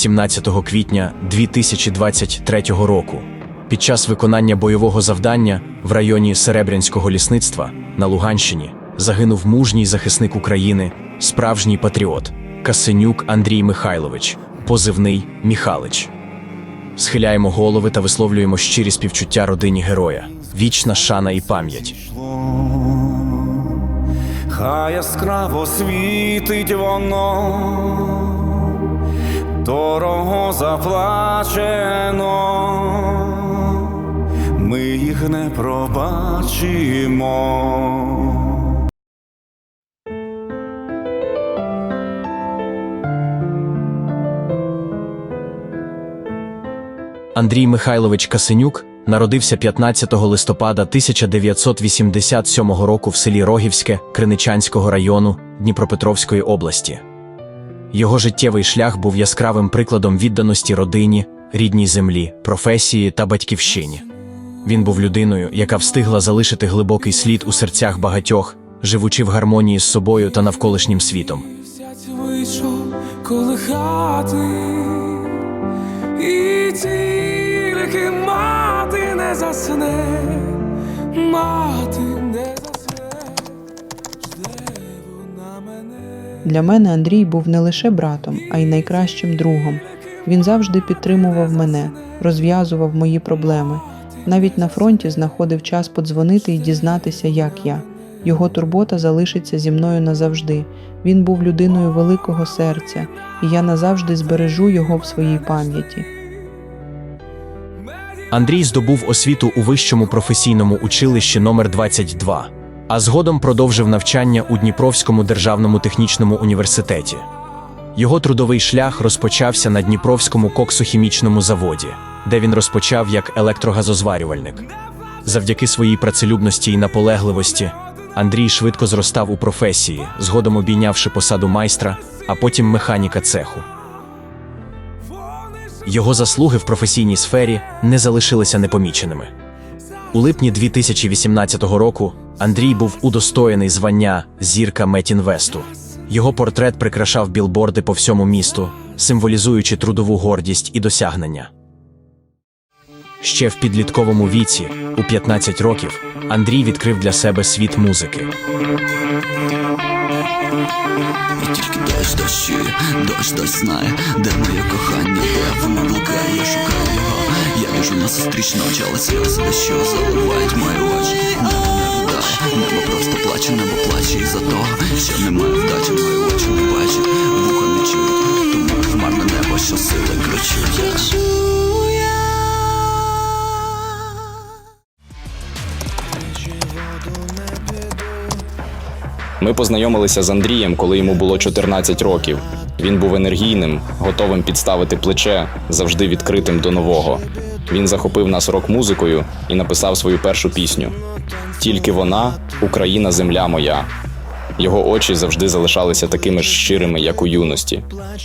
17 квітня 2023 року. Під час виконання бойового завдання в районі Серебрянського лісництва на Луганщині загинув мужній захисник України, справжній патріот Касенюк Андрій Михайлович, позивний Міхалич. Схиляємо голови та висловлюємо щирі співчуття родині героя. Вічна шана і пам'ять. Хай яскраво світить воно, дорого заплачено, ми їх не пробачимо. Андрій Михайлович Касенюк народився 15 листопада 1987 року в селі Рогівське Криничанського району Дніпропетровської області. Його життєвий шлях був яскравим прикладом відданості родині, рідній землі, професії та батьківщині. Він був людиною, яка встигла залишити глибокий слід у серцях багатьох, живучи в гармонії з собою та навколишнім світом. Вийшов колихати, і тільки мати не засне, мати Для мене Андрій був не лише братом, а й найкращим другом. Він завжди підтримував мене, розв'язував мої проблеми. Навіть на фронті знаходив час подзвонити і дізнатися, як я. Його турбота залишиться зі мною назавжди. Він був людиною великого серця, і я назавжди збережу його в своїй пам'яті. Андрій здобув освіту у вищому професійному училищі номер 22 а згодом продовжив навчання у Дніпровському державному технічному університеті. Його трудовий шлях розпочався на Дніпровському коксохімічному заводі, де він розпочав як електрогазозварювальник. Завдяки своїй працелюбності і наполегливості Андрій швидко зростав у професії, згодом обійнявши посаду майстра, а потім механіка цеху. Його заслуги в професійній сфері не залишилися непоміченими. У липні 2018 року Андрій був удостоєний звання Зірка Метінвесту. Його портрет прикрашав білборди по всьому місту, символізуючи трудову гордість і досягнення. Ще в підлітковому віці, у 15 років, Андрій відкрив для себе світ музики. І тільки дощ дощує, дощ дощ знає, де моє кохання, де воно блукає, я шукаю його. Я біжу на зустріч сльози дощу заливають мої очі. Небо просто плаче, небо плаче із-за того, що немає вдачі, мої очі не бачать, вуха не чують, тому хмарне небо, що сили кричу я. Ми познайомилися з Андрієм, коли йому було 14 років. Він був енергійним, готовим підставити плече, завжди відкритим до нового. Він захопив нас рок-музикою і написав свою першу пісню. Тільки вона, Україна, земля моя. Його очі завжди залишалися такими ж щирими, як у юності.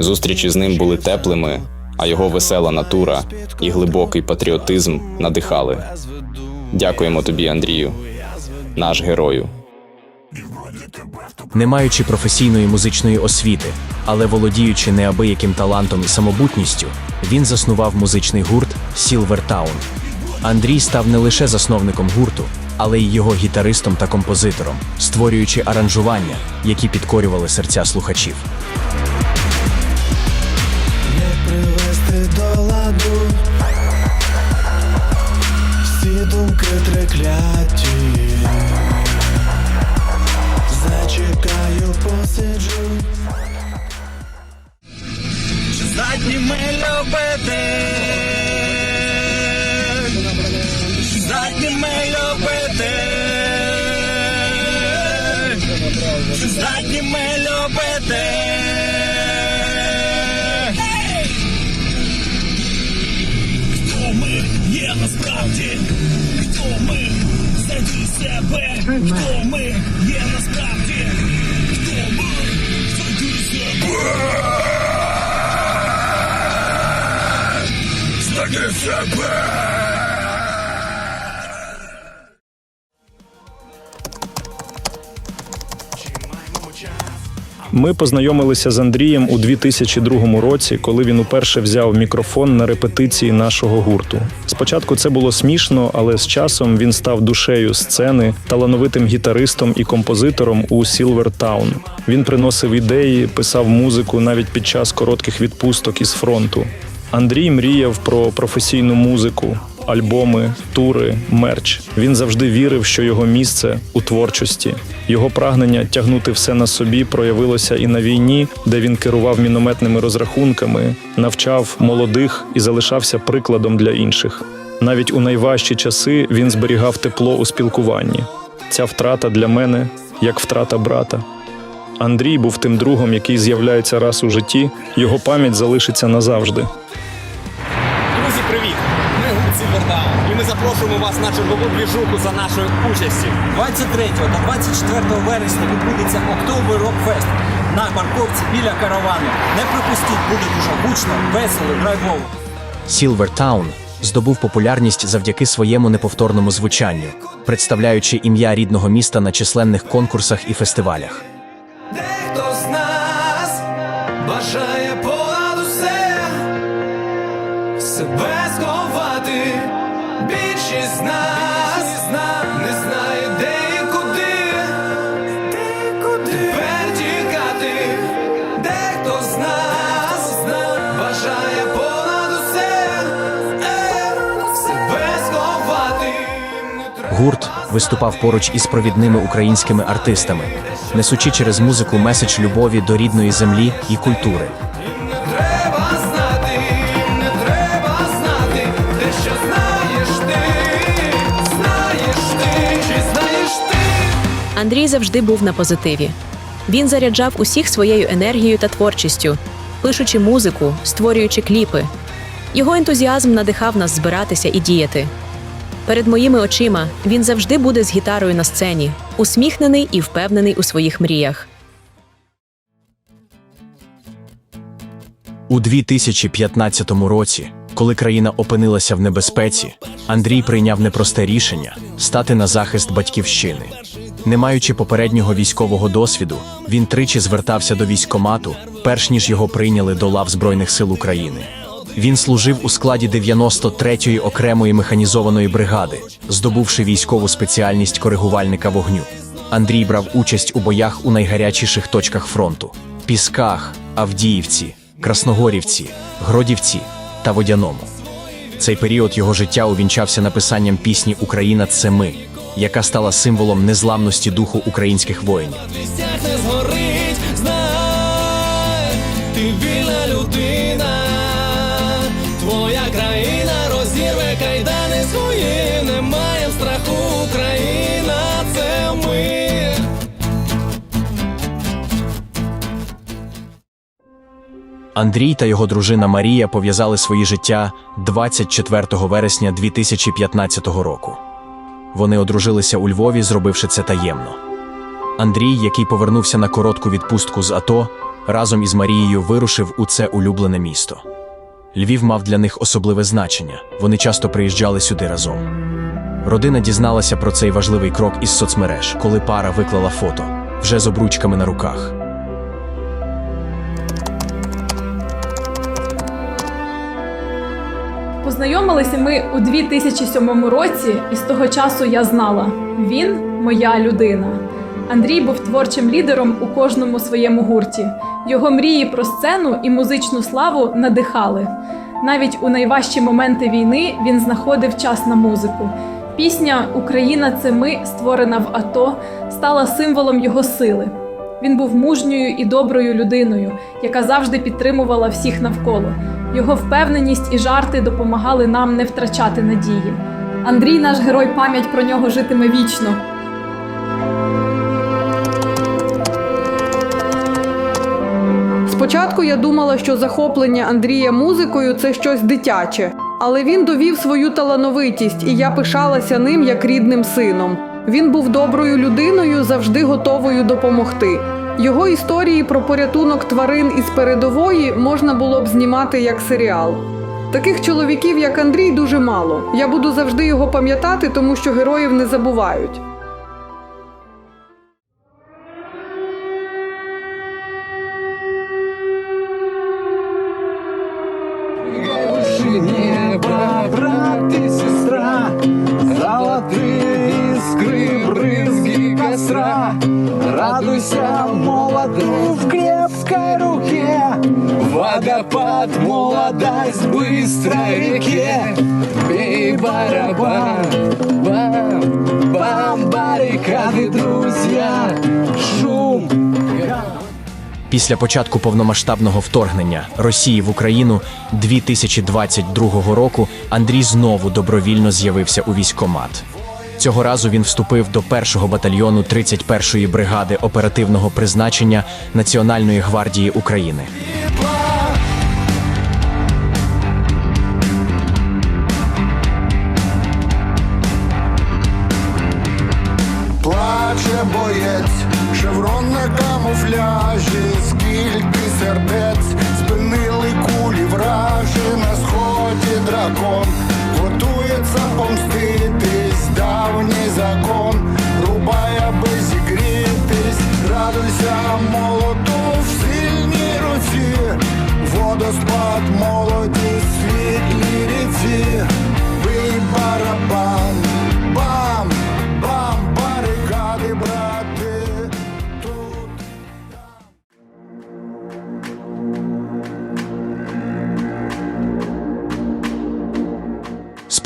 Зустрічі з ним були теплими, а його весела натура і глибокий патріотизм надихали. Дякуємо тобі, Андрію, наш герою. Не маючи професійної музичної освіти, але володіючи неабияким талантом і самобутністю, він заснував музичний гурт Town. Андрій став не лише засновником гурту, але й його гітаристом та композитором, створюючи аранжування, які підкорювали серця слухачів. Себе! Ми познайомилися з Андрієм у 2002 році, коли він уперше взяв мікрофон на репетиції нашого гурту. Спочатку це було смішно, але з часом він став душею сцени, талановитим гітаристом і композитором у Town. Він приносив ідеї, писав музику навіть під час коротких відпусток із фронту. Андрій мріяв про професійну музику, альбоми, тури, мерч. Він завжди вірив, що його місце у творчості. Його прагнення тягнути все на собі проявилося і на війні, де він керував мінометними розрахунками, навчав молодих і залишався прикладом для інших. Навіть у найважчі часи він зберігав тепло у спілкуванні. Ця втрата для мене як втрата брата. Андрій був тим другом, який з'являється раз у житті, його пам'ять залишиться назавжди. Запрошуємо вас на чергову двіжуху за нашою участю. 23 та 24 вересня відбудеться Октобер Рокфест на парковці біля каравану. Не пропустіть, буде дуже гучно, весело, драйвово. Silvertown здобув популярність завдяки своєму неповторному звучанню, представляючи ім'я рідного міста на численних конкурсах і фестивалях. Дехто з нас бажає понад усе себе Гурт виступав поруч із провідними українськими артистами, несучи через музику меседж любові до рідної землі і культури. Андрій завжди був на позитиві. Він заряджав усіх своєю енергією та творчістю, пишучи музику, створюючи кліпи. Його ентузіазм надихав нас збиратися і діяти. Перед моїми очима він завжди буде з гітарою на сцені, усміхнений і впевнений у своїх мріях. У 2015 році, коли країна опинилася в небезпеці, Андрій прийняв непросте рішення стати на захист батьківщини. Не маючи попереднього військового досвіду, він тричі звертався до військомату, перш ніж його прийняли до лав Збройних сил України. Він служив у складі 93-ї окремої механізованої бригади, здобувши військову спеціальність коригувальника вогню. Андрій брав участь у боях у найгарячіших точках фронту: Пісках, Авдіївці, Красногорівці, Гродівці та Водяному. Цей період його життя увінчався написанням пісні Україна це ми, яка стала символом незламності духу українських воїнів. Андрій та його дружина Марія пов'язали свої життя 24 вересня 2015 року. Вони одружилися у Львові, зробивши це таємно. Андрій, який повернувся на коротку відпустку з АТО, разом із Марією вирушив у це улюблене місто. Львів мав для них особливе значення. Вони часто приїжджали сюди разом. Родина дізналася про цей важливий крок із соцмереж, коли пара виклала фото вже з обручками на руках. Познайомилися ми у 2007 році, і з того часу я знала, він моя людина. Андрій був творчим лідером у кожному своєму гурті. Його мрії про сцену і музичну славу надихали. Навіть у найважчі моменти війни він знаходив час на музику. Пісня Україна це ми, створена в АТО, стала символом його сили. Він був мужньою і доброю людиною, яка завжди підтримувала всіх навколо. Його впевненість і жарти допомагали нам не втрачати надії. Андрій, наш герой, пам'ять про нього житиме вічно. Спочатку я думала, що захоплення Андрія музикою це щось дитяче, але він довів свою талановитість, і я пишалася ним як рідним сином. Він був доброю людиною, завжди готовою допомогти. Його історії про порятунок тварин із передової можна було б знімати як серіал. Таких чоловіків, як Андрій, дуже мало. Я буду завжди його пам'ятати, тому що героїв не забувають. Водопад, молодость быстрой реке Бей барабан, бам, бам, баррикады, друзья Шум, Після початку повномасштабного вторгнення Росії в Україну 2022 року Андрій знову добровільно з'явився у військкомат. Цього разу він вступив до першого батальйону 31-ї бригади оперативного призначення Національної гвардії України. Скільки сердець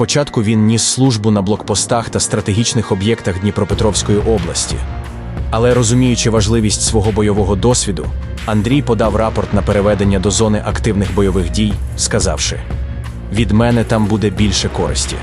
Спочатку він ніс службу на блокпостах та стратегічних об'єктах Дніпропетровської області. Але розуміючи важливість свого бойового досвіду, Андрій подав рапорт на переведення до зони активних бойових дій, сказавши: від мене там буде більше користі.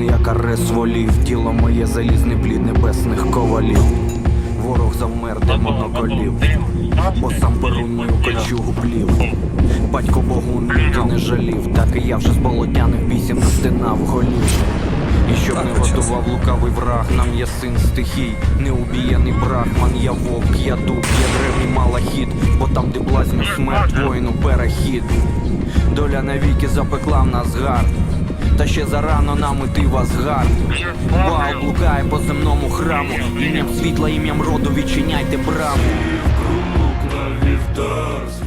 Холодний, як арес волів, тіло моє залізний плід небесних ковалів. Ворог завмер до моноколів, бо сам перун мою кольчугу плів. Батько Богун ти не жалів, так і я вже з болотяних вісім настинав голів. І щоб не готував лукавий враг, нам є син стихій, неубієний брахман, я вовк, я дуб, я древній малахіт, бо там, де блазню смерть, воїну перехід. Доля навіки запекла в нас гард, та ще зарано нам іти в Асгард. Бал блукає по земному храму, ім'ям світла, ім'ям роду відчиняйте браму.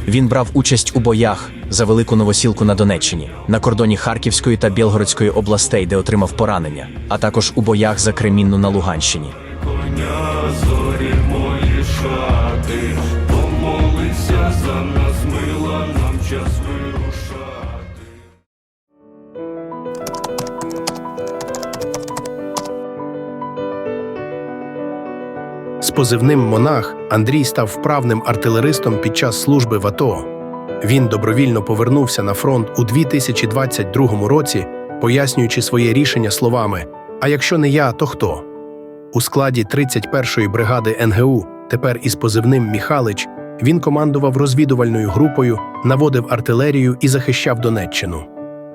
Він брав участь у боях за велику новосілку на Донеччині, на кордоні Харківської та Білгородської областей, де отримав поранення, а також у боях за Кремінну на Луганщині. коня, зорі мої шати, помолися за нас, мила, нам час позивним Монах Андрій став вправним артилеристом під час служби в АТО. Він добровільно повернувся на фронт у 2022 році, пояснюючи своє рішення словами: А якщо не я, то хто? У складі 31-ї бригади НГУ, тепер із позивним Міхалич, він командував розвідувальною групою, наводив артилерію і захищав Донеччину.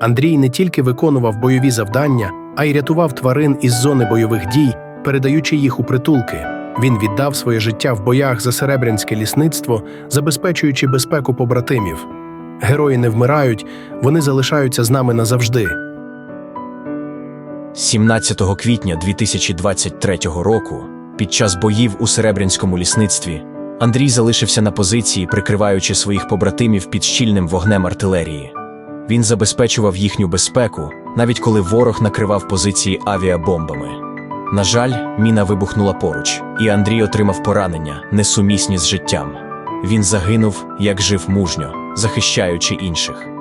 Андрій не тільки виконував бойові завдання, а й рятував тварин із зони бойових дій, передаючи їх у притулки. Він віддав своє життя в боях за серебрянське лісництво, забезпечуючи безпеку побратимів. Герої не вмирають, вони залишаються з нами назавжди. 17 квітня 2023 року, під час боїв у Серебрянському лісництві, Андрій залишився на позиції, прикриваючи своїх побратимів під щільним вогнем артилерії. Він забезпечував їхню безпеку, навіть коли ворог накривав позиції авіабомбами. На жаль, міна вибухнула поруч, і Андрій отримав поранення, несумісні з життям. Він загинув, як жив мужньо, захищаючи інших.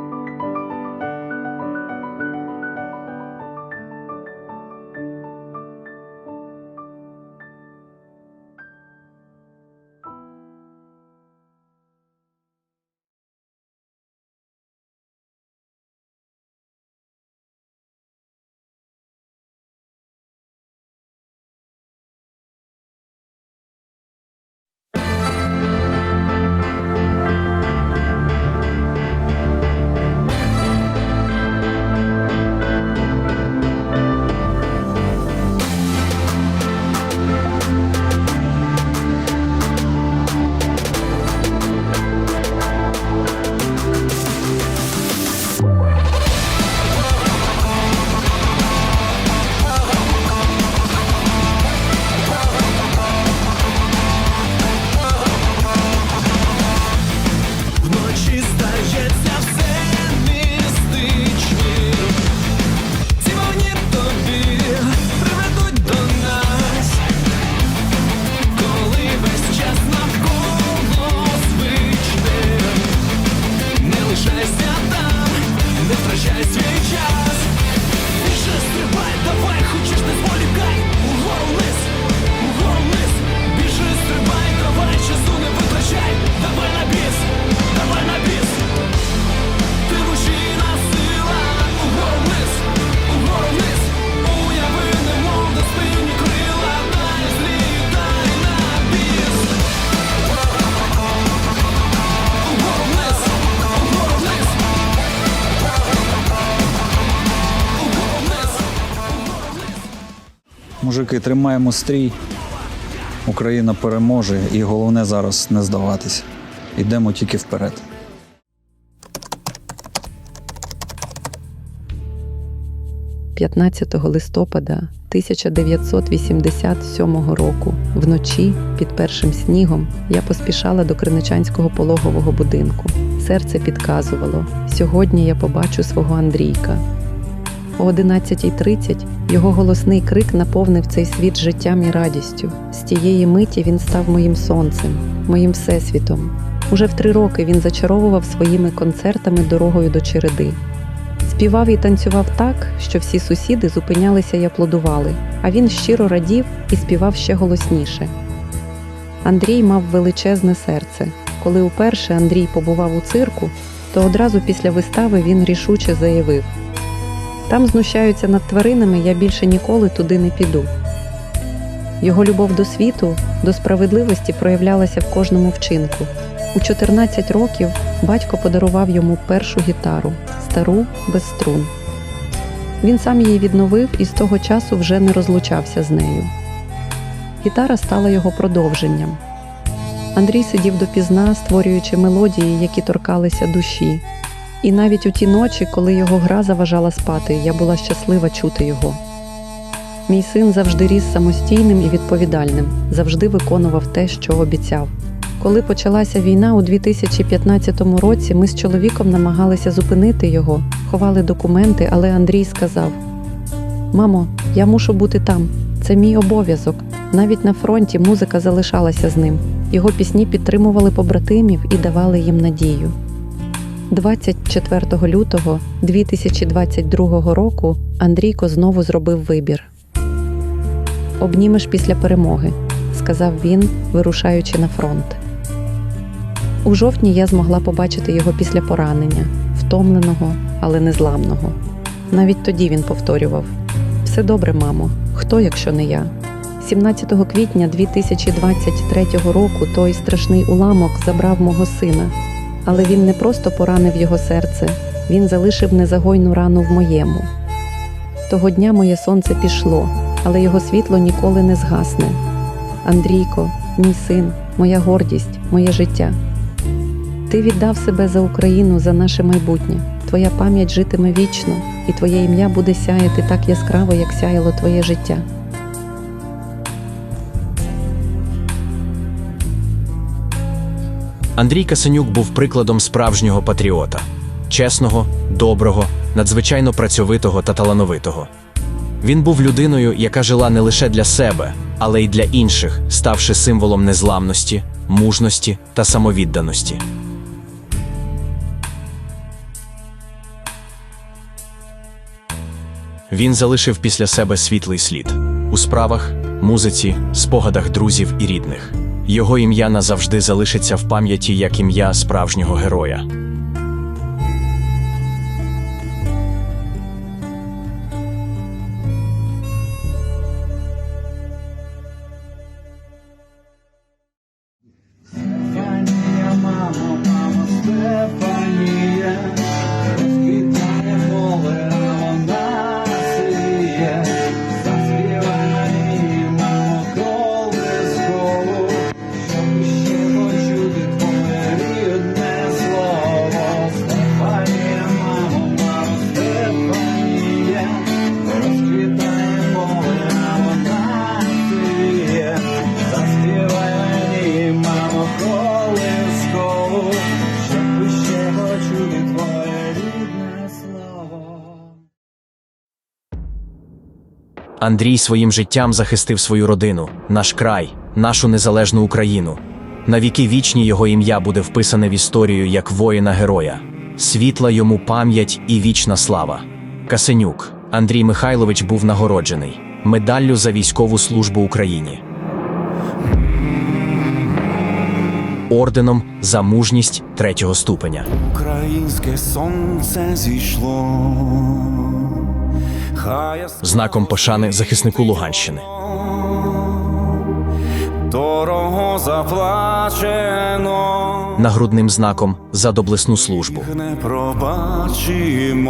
Мужики, тримаємо стрій. Україна переможе, і головне зараз не здаватися. Йдемо тільки вперед. – 15 листопада 1987 року вночі під першим снігом я поспішала до Криничанського пологового будинку. Серце підказувало: сьогодні я побачу свого Андрійка. О 11.30 його голосний крик наповнив цей світ життям і радістю. З тієї миті він став моїм сонцем, моїм всесвітом. Уже в три роки він зачаровував своїми концертами дорогою до череди. Співав і танцював так, що всі сусіди зупинялися і аплодували, а він щиро радів і співав ще голосніше. Андрій мав величезне серце. Коли уперше Андрій побував у цирку, то одразу після вистави він рішуче заявив: Там знущаються над тваринами, я більше ніколи туди не піду. Його любов до світу, до справедливості проявлялася в кожному вчинку. У 14 років батько подарував йому першу гітару стару без струн. Він сам її відновив і з того часу вже не розлучався з нею. Гітара стала його продовженням. Андрій сидів допізна, створюючи мелодії, які торкалися душі. І навіть у ті ночі, коли його гра заважала спати, я була щаслива чути його. Мій син завжди ріс самостійним і відповідальним, завжди виконував те, що обіцяв. Коли почалася війна у 2015 році, ми з чоловіком намагалися зупинити його, ховали документи, але Андрій сказав: Мамо, я мушу бути там. Це мій обов'язок. Навіть на фронті музика залишалася з ним. Його пісні підтримували побратимів і давали їм надію. 24 лютого 2022 року Андрійко знову зробив вибір. Обнімеш після перемоги, сказав він, вирушаючи на фронт. У жовтні я змогла побачити його після поранення, втомленого, але незламного. Навіть тоді він повторював: Все добре, мамо, хто, якщо не я? 17 квітня 2023 року той страшний уламок забрав мого сина, але він не просто поранив його серце, він залишив незагойну рану в моєму. Того дня моє сонце пішло, але його світло ніколи не згасне. Андрійко, мій син, моя гордість, моє життя. Ти віддав себе за Україну, за наше майбутнє. Твоя пам'ять житиме вічно, і твоє ім'я буде сяяти так яскраво, як сяяло твоє життя. Андрій Касенюк був прикладом справжнього патріота чесного, доброго, надзвичайно працьовитого та талановитого. Він був людиною, яка жила не лише для себе, але й для інших, ставши символом незламності, мужності та самовідданості. Він залишив після себе світлий слід у справах, музиці, спогадах друзів і рідних. Його ім'я назавжди залишиться в пам'яті як ім'я справжнього героя. Андрій своїм життям захистив свою родину, наш край, нашу незалежну Україну. На віки вічні його ім'я буде вписане в історію як воїна-героя. Світла йому пам'ять і вічна слава. Касенюк Андрій Михайлович був нагороджений медаллю за військову службу Україні. Орденом за мужність третього ступеня. Українське сонце зійшло. Знаком пошани захиснику Луганщини. дорого заплачено, Нагрудним знаком за доблесну службу. не пробачимо.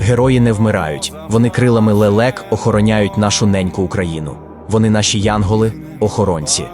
Герої не вмирають, вони крилами лелек охороняють нашу неньку Україну. Вони наші янголи, охоронці.